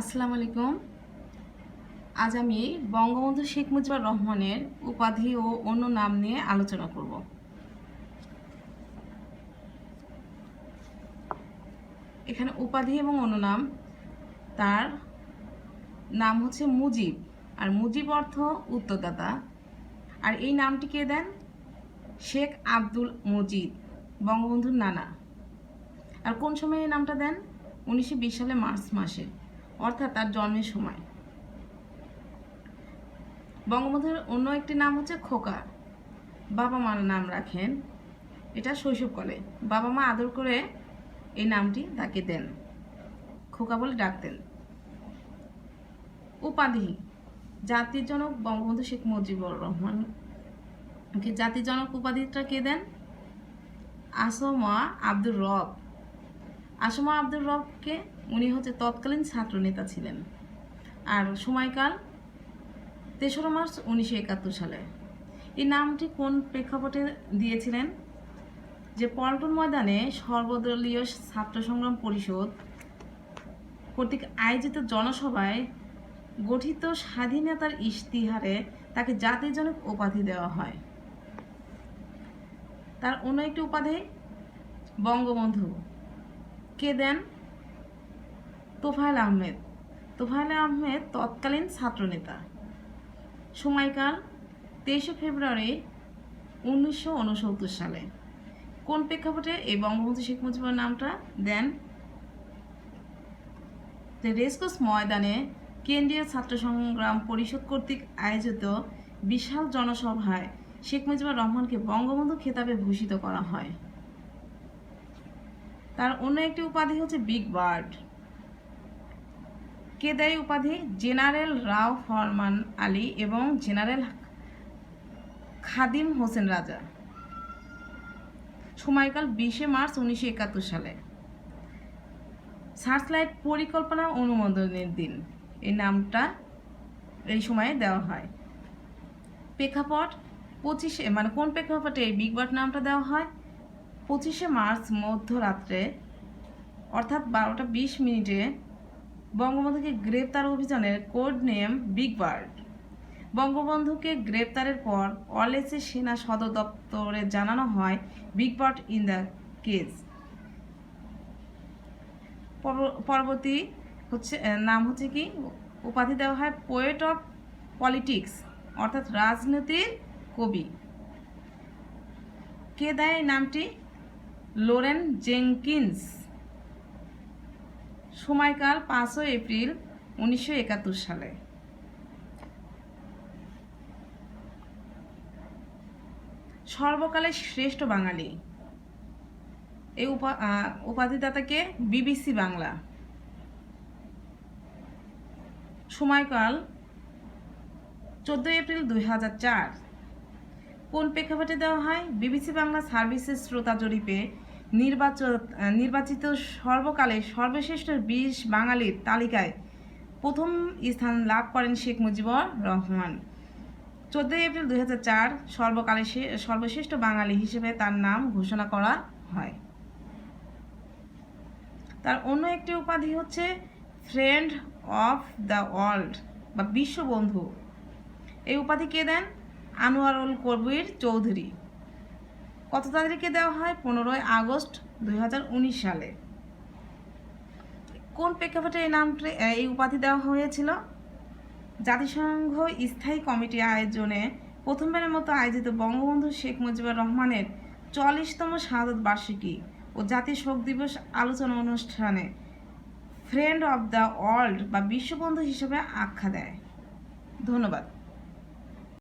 আসসালামু আলাইকুম। আজ আমি বঙ্গবন্ধু শেখ মুজিবুর রহমানের উপাধি ও অন্য নাম নিয়ে আলোচনা করব। এখানে উপাধি এবং অন্য নাম, তার নাম হচ্ছে মুজিব, আর মুজিব অর্থ উত্তরদাতা। আর এই নামটি কে দেন? শেখ আব্দুল মজিদ, বঙ্গবন্ধুর নানা। আর কোন সময় এই নামটা দেন? উনিশশো বিশ সালে মার্চ মাসে। অর্থাৎ তার জন্মের সময়। বঙ্গবন্ধুর অন্য একটি নাম হচ্ছে খোকা। বাবা মার নাম রাখেন। এটা শৈশবকালে বাবা মা আদর করে এই নামটি তাকে দেন। খোকা বলে ডাকতেন। উপাধি। জাতির জনক বঙ্গবন্ধু শেখ মুজিবুর রহমান। জাতির জনক উপাধিটা কে দেন? আসমা আব্দুর রব। আসমা আব্দুর রবকে উনি হচ্ছে তৎকালীন ছাত্রনেতা ছিলেন। আর সময়কাল তেসরা মার্চ উনিশশো একাত্তর সালে। এই নামটি কোন প্রেক্ষাপটে দিয়েছিলেন? যে পল্টন ময়দানে সর্বদলীয় ছাত্র সংগ্রাম পরিষদ কর্তৃক আয়োজিত জনসভায় গঠিত স্বাধীনতার ইশতিহারে তাকে জাতির জনক উপাধি দেওয়া হয়। তার অন্য একটি উপাধি বঙ্গবন্ধু। কে দেন? তোফায়েল আহমেদ। তোফায়েল আহমেদ তৎকালীন ছাত্রনেতা। সময়কাল তেইশে ফেব্রুয়ারি উনিশশো উনসত্তর সালে। কোন প্রেক্ষাপটে এই বঙ্গবন্ধু শেখ মুজিবুর নামটা দেন? যে রেসকোর্স ময়দানে কেন্দ্রীয় ছাত্র সংগ্রাম পরিষদ কর্তৃক আয়োজিত বিশাল জনসভায় শেখ মুজিবুর রহমানকে বঙ্গবন্ধু খেতাবে ভূষিত করা হয়। তার অন্য একটি উপাধি হচ্ছে বিগ বার্ড। কে দেয় উপাধি? জেনারেল রাও ফরমান আলী এবং জেনারেল খাদিম হোসেন রাজা। সময়কাল বিশে মার্চ উনিশশো একাত্তর সালে। সার্চলাইট পরিকল্পনা অনুমোদনের দিন। এই নামটা এই সময়ে দেওয়া হয়। প্রেক্ষাপট পঁচিশে মানে কোন প্রেক্ষাপটে এই বিগ বার্ড নামটা দেওয়া হয়? পঁচিশে মার্চ মধ্যরাত্রে, অর্থাৎ বারোটা বিশ মিনিটে বঙ্গবন্ধুকে গ্রেপ্তার অভিযানের কোড নেম বিগ বার্ড বঙ্গবন্ধুকে গ্রেপ্তারের পর অলেসে সেনা সদর দপ্তরে জানানো হয় big bird in the case পরবর্তী হচ্ছে নাম হচ্ছে কি? উপাধি দেওয়া হয় পোয়েট অফ পলিটিক্স অর্থাৎ রাজনীতির কবি। কে দেয় নামটি? Lauren Jenkins. সময়কাল পাঁচই এপ্রিল উনিশশো একাত্তর সালে। সর্বকালের শ্রেষ্ঠ বাঙালি। এই উপা উপাধিদাতাকে বিবিসি বাংলা। সময়কাল চোদ্দোই এপ্রিল দুই হাজার চার। কোন প্রেক্ষাপটে দেওয়া হয়? বিবিসি বাংলা সার্ভিসেস শ্রোতা জরিপে নির্বাচিত সর্বকালে সর্বশ্রেষ্ঠ বিশ বাঙালির তালিকায় প্রথম স্থান লাভ করেন শেখ মুজিবুর রহমান। চোদ্দোই এপ্রিল দুই হাজার চার সর্বকালে সর্বশ্রেষ্ঠ বাঙালি হিসেবে তার নাম ঘোষণা করা হয়। তার অন্য একটি উপাধি হচ্ছে ফ্রেন্ড অফ দ্য ওয়ার্ল্ড বা বিশ্ববন্ধু। এই উপাধি কে দেন? আনোয়ারুল কবির চৌধুরী। কত তারিখে দেওয়া হয়? পনেরোই আগস্ট দু হাজার উনিশ সালে। কোন প্রেক্ষাপটে এই নামটি এই উপাধি দেওয়া হয়েছিল? জাতিসংঘ স্থায়ী কমিটি আয়োজনে প্রথমবারের মতো আয়োজিত বঙ্গবন্ধু শেখ মুজিবুর রহমানের চল্লিশতম শাহাদত বার্ষিকী ও জাতীয় শোক দিবস আলোচনা অনুষ্ঠানে ফ্রেন্ড অব দ্য ওয়ার্ল্ড বা বিশ্ববন্ধু হিসেবে আখ্যা দেয়। ধন্যবাদ।